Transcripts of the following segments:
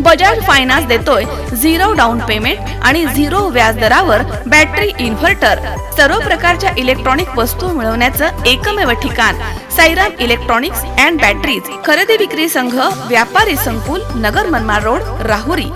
Bajaj finance देतोय zero down payment आणि zero व्याज दरावर बॅटरी इन्व्हर्टर. सर्व प्रकारच्या इलेक्ट्रॉनिक वस्तू मिळवण्याचं एकमेव ठिकाण. Sairam electronics and batteries. खरेदी विक्री संघ व्यापारी संकुल नगर मनमाड रोड राहुरी.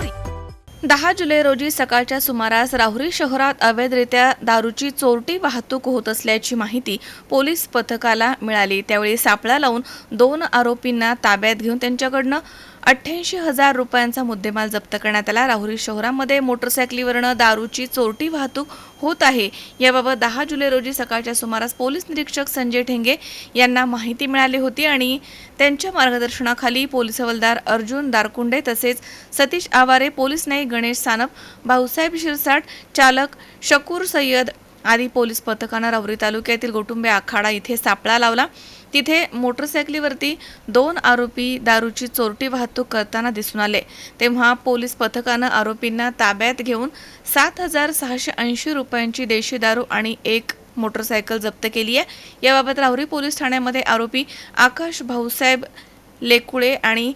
दहा जुलै रोजी सकाळच्या सुमारास राहुरी शहरात अवैधरित्या दारूची चोरटी वाहतूक होत असल्याची माहिती पोलीस पथकाला मिळाली. त्यावेळी सापळा लावून दोन आरोपींना ताब्यात घेऊन त्यांच्याकडनं अठ्ठ्याऐंशी हजार रुपयांचा मुद्देमाल जप्त करण्यात आला. राहुरी शहरामध्ये मोटरसायकलीवरनं दारूची चोरटी वाहतूक होत आहे. याबाबत दहा जुलै रोजी सकाळच्या सुमारास पोलीस निरीक्षक संजय ठेंगे यांना माहिती मिळाली होती आणि त्यांच्या मार्गदर्शनाखाली पोलीस हवालदार अर्जुन दारकुंडे तसेच सतीश आवारे पोलीस नाईक गणेश सानप भाऊसाहेब शिरसाट चालक शकूर सय्यद आधी पोलीस पथकानं रावरी तालुक्यातील गोटुंबे आखाडा इथे सापळा लावला. तिथे मोटरसायकलीवरती दोन आरोपी दारूची चोरटी वाहतूक करताना दिसून आले. तेव्हा पोलीस पथकानं आरोपींना ताब्यात घेऊन सात हजार सहाशे ऐंशी रुपयांची देशी दारू आणि एक मोटरसायकल जप्त केली आहे. याबाबत राहुरी पोलीस ठाण्यामध्ये आरोपी आकाश भाऊसाहेब लेकुळे आणि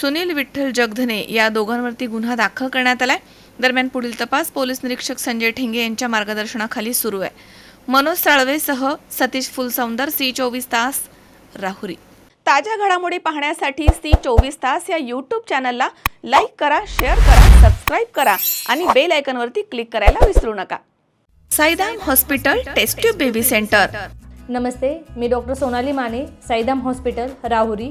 सुनील विठ्ठल जगधने या दोघांवरती गुन्हा दाखल करण्यात आलाय. दरम्यान पुढील तपास पोलीस निरीक्षक संजय ठेंगे यांच्या मार्गदर्शनाखाली सुरू आहे. मनोज साळवेसह सतीश फुलसौंदर सी चोवीस तास राहुरी. ताज्या घडामोडी पाहण्यासाठी सी चोवीस तास या यूट्यूब चॅनलला लाईक करा शेअर करा सबस्क्राईब करा आणि बेल आयकॉनवरती क्लिक करायला विसरू नका. Saidam hospital test tube baby centre नमस्ते मी डॉक्टर सोनाली माने साईदाम हॉस्पिटल राहुरी.